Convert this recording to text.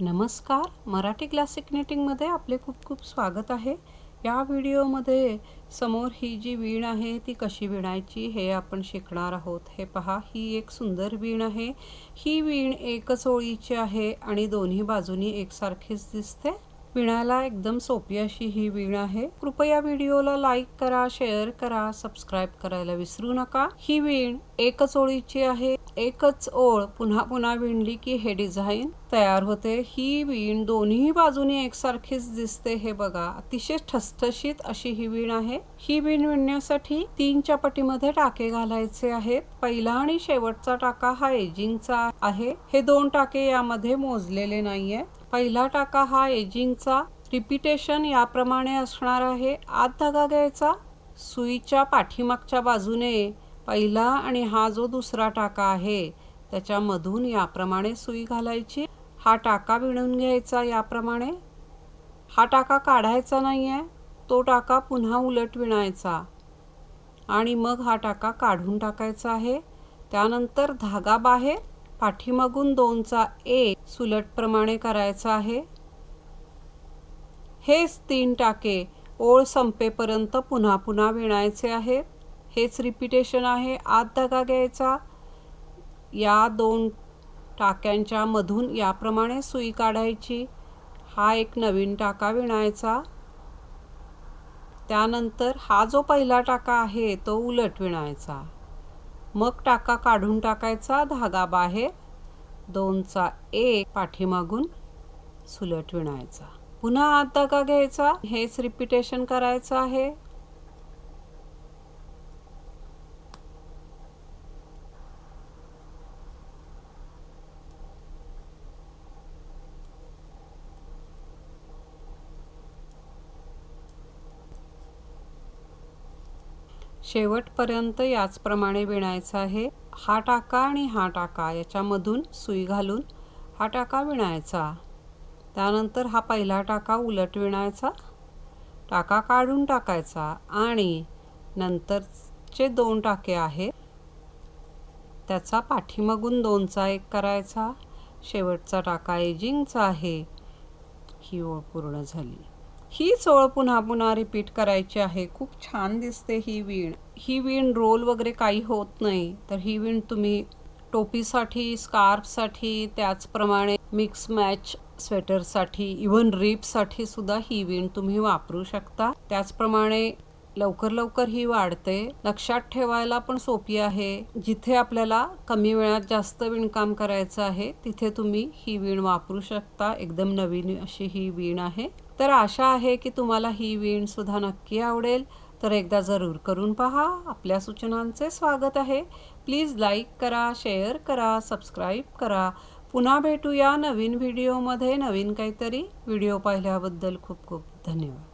नमस्कार. मराठी क्लासिक नेटिंगमध्ये आपले खूप खूप स्वागत आहे. या व्हिडिओमध्ये समोर ही जी वीण आहे ती कशी विणायची हे आपण शिकणार आहोत. हे पहा ही एक सुंदर वीण आहे. ही वीण एकच ओळीची आहे आणि दोन्ही बाजूनी एकसारखीच दिसते. विणायला एकदम सोपी अशी ही वीण आहे. कृपया व्हिडिओला लाईक करा शेअर करा सबस्क्राईब करायला विसरू नका. ही वीण एकच ओळीची आहे. एकच ओळ पुन्हा पुन्हा विणली की हे डिझाईन तयार होते. ही विण दोन्ही बाजूनी एकसारखीच दिसते हे बघा. अतिशय ठसठशीत अशी ही विण आहे. ही विण विणण्यासाठी तीनच्या पटीमध्ये टाके घालायचे आहेत. पहिला आणि शेवटचा टाका हा एजिंगचा आहे. हे दोन टाके यामध्ये मोजलेले नाहीये. पहिला टाका हा एजिंगचा रिपिटेशन याप्रमाणे असणार आहे. आत धागा घ्यायचा. सुईच्या पाठीमागच्या बाजूने पहिला आणि हा जो दुसरा टाका आहे त्याच्यामधून याप्रमाणे सुई घालायची. हा टाका विणून घ्यायचा याप्रमाणे. हा टाका काढायचा नाही आहे तो टाका पुन्हा उलट विणायचा. आणि मग हा टाका काढून टाकायचा आहे. त्यानंतर धागा बाहेर पाठीमागून दोनचा एक सुलटप्रमाणे करायचा आहे. हेच तीन टाके ओळ संपेपर्यंत पुन्हा पुन्हा विणायचे आहेत. हेच रिपिटेशन आहे. आत धागा घ्यायचा. या दोन टाक्यांच्या मधून याप्रमाणे सुई काढायची. हा एक नवीन टाका विणायचा. त्यानंतर हा जो पहिला टाका आहे तो उलट विणायचा. मग टाका काढून टाकायचा धागा बाहेर. दोनचा एक पाठीमागून सुलट विणायचा. पुन्हा आत धागा घ्यायचा. हेच रिपिटेशन करायचं आहे. शेवटपर्यंत याचप्रमाणे विणायचं आहे. हा टाका आणि हा टाका याच्यामधून सुई घालून हा टाका विणायचा. त्यानंतर हा पहिला टाका उलट विणायचा. टाका काढून टाकायचा आणि नंतरचे दोन टाके आहेत. त्याचा पाठीमागून दोनचा एक करायचा. शेवटचा टाका एजिंगचा आहे. ही ओळ पूर्ण झाली. ही सोळ पुन्हा पुन्हा रिपीट करायची आहे. खूप छान दिसते ही वीण. ही वीण रोल वगैरे काही होत नाही. तर ही वीण तुम्ही टोपीसाठी स्कार्फसाठी त्याचप्रमाणे मिक्स मॅच स्वेटरसाठी इवन रिपसाठी सुद्धा ही वीण तुम्ही वापरू शकता. त्याचप्रमाणे लवकर लवकर ही वाढते. लक्षात ठेवायला पण सोपी आहे. जिथे आपल्याला कमी वेळात जास्त विणकाम करायचं आहे तिथे तुम्ही ही वीण वापरू शकता. एकदम नवीन अशी ही वीण आहे. तर आशा आहे की तुम्हाला ही वीण सुद्धा नक्की आवडेल. तर एकदा जरूर करून पहा. आपल्या सूचनांचे स्वागत आहे. प्लीज लाईक करा शेअर करा सबस्क्राईब करा. पुन्हा भेटूया नवीन व्हिडिओमध्ये. नवीन काहीतरी व्हिडिओ पाहिल्याबद्दल खूप खूप धन्यवाद.